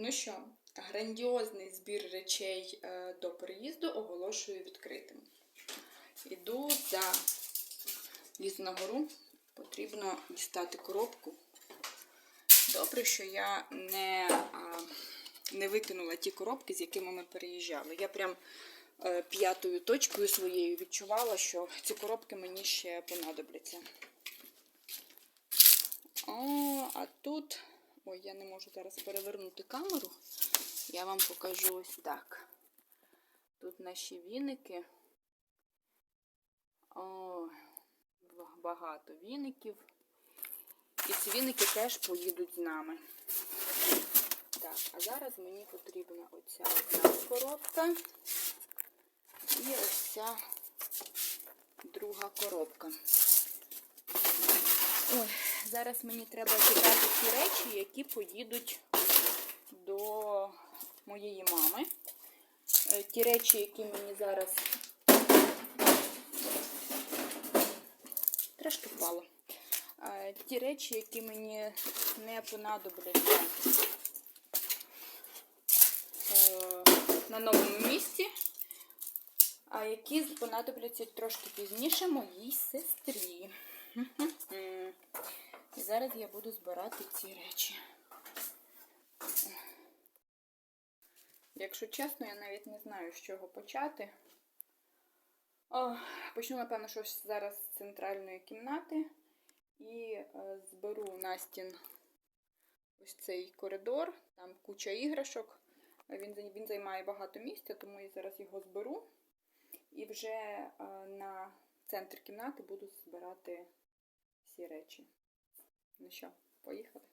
Ну що, грандіозний збір речей е, до переїзду оголошую відкритим. Іду за лізу на гору. Потрібно дістати коробку. Добре, що я не, а, не викинула ті коробки, з якими ми переїжджали. Я прям е, п'ятою точкою своєю відчувала, що ці коробки мені ще понадобляться. О, а тут. Ой, я не можу зараз перевернути камеру. Я вам покажу ось так. Тут наші віники. О, багато віників. І ці віники теж поїдуть з нами. Так, а зараз мені потрібна оця одна коробка. І ось ця друга коробка. Ой, зараз мені треба кидати ті речі, які поїдуть до моєї мами. Е, Ті речі, які мені зараз трошки впало. Е, Ті речі, які мені не понадобляться е, на новому місці, а які понадобляться трошки пізніше моїй сестрі. Зараз я буду збирати ці речі. Якщо чесно, я навіть не знаю, з чого почати. О, почну, напевно, щось зараз з центральної кімнати і е, зберу Настін ось цей коридор, там куча іграшок. Він, він займає багато місця, тому я зараз його зберу. І вже е, на центр кімнати буду збирати всі речі. Ну що, поїхали?